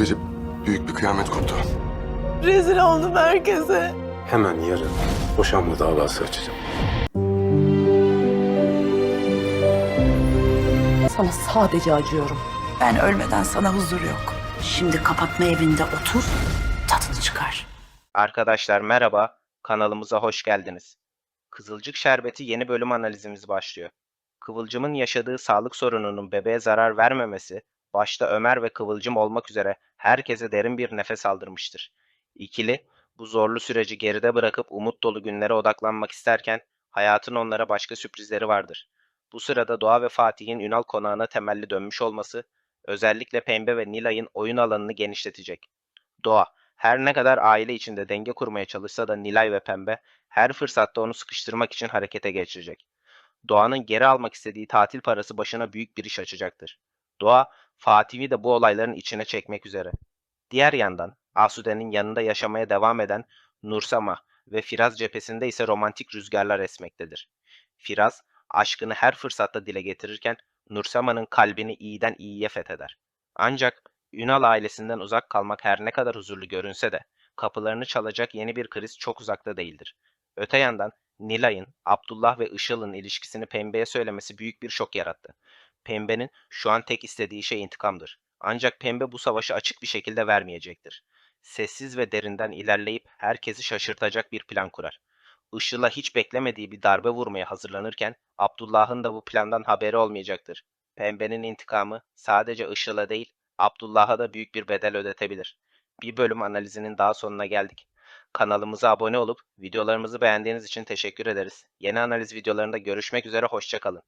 gece büyük bir kıyamet koptu. Rezil oldum herkese. Hemen yarın boşanma davası açacağım. Sana sadece acıyorum. Ben ölmeden sana huzur yok. Şimdi kapatma evinde otur, tadını çıkar. Arkadaşlar merhaba, kanalımıza hoş geldiniz. Kızılcık Şerbeti yeni bölüm analizimiz başlıyor. Kıvılcım'ın yaşadığı sağlık sorununun bebeğe zarar vermemesi, başta Ömer ve Kıvılcım olmak üzere herkese derin bir nefes aldırmıştır. İkili, bu zorlu süreci geride bırakıp umut dolu günlere odaklanmak isterken, hayatın onlara başka sürprizleri vardır. Bu sırada Doğa ve Fatih'in Ünal konağına temelli dönmüş olması, özellikle Pembe ve Nilay'ın oyun alanını genişletecek. Doğa, her ne kadar aile içinde denge kurmaya çalışsa da Nilay ve Pembe her fırsatta onu sıkıştırmak için harekete geçirecek. Doğan'ın geri almak istediği tatil parası başına büyük bir iş açacaktır. Doğa, Fatih'i de bu olayların içine çekmek üzere. Diğer yandan Asude'nin yanında yaşamaya devam eden Nursama ve Firaz cephesinde ise romantik rüzgarlar esmektedir. Firaz, aşkını her fırsatta dile getirirken Nursama'nın kalbini iyiden iyiye fetheder. Ancak Ünal ailesinden uzak kalmak her ne kadar huzurlu görünse de kapılarını çalacak yeni bir kriz çok uzakta değildir. Öte yandan Nilay'ın Abdullah ve Işıl'ın ilişkisini Pembe'ye söylemesi büyük bir şok yarattı. Pembe'nin şu an tek istediği şey intikamdır. Ancak Pembe bu savaşı açık bir şekilde vermeyecektir. Sessiz ve derinden ilerleyip herkesi şaşırtacak bir plan kurar. Işıl'a hiç beklemediği bir darbe vurmaya hazırlanırken Abdullah'ın da bu plandan haberi olmayacaktır. Pembe'nin intikamı sadece Işıl'a değil Abdullah'a da büyük bir bedel ödetebilir. Bir bölüm analizinin daha sonuna geldik. Kanalımıza abone olup videolarımızı beğendiğiniz için teşekkür ederiz. Yeni analiz videolarında görüşmek üzere hoşçakalın.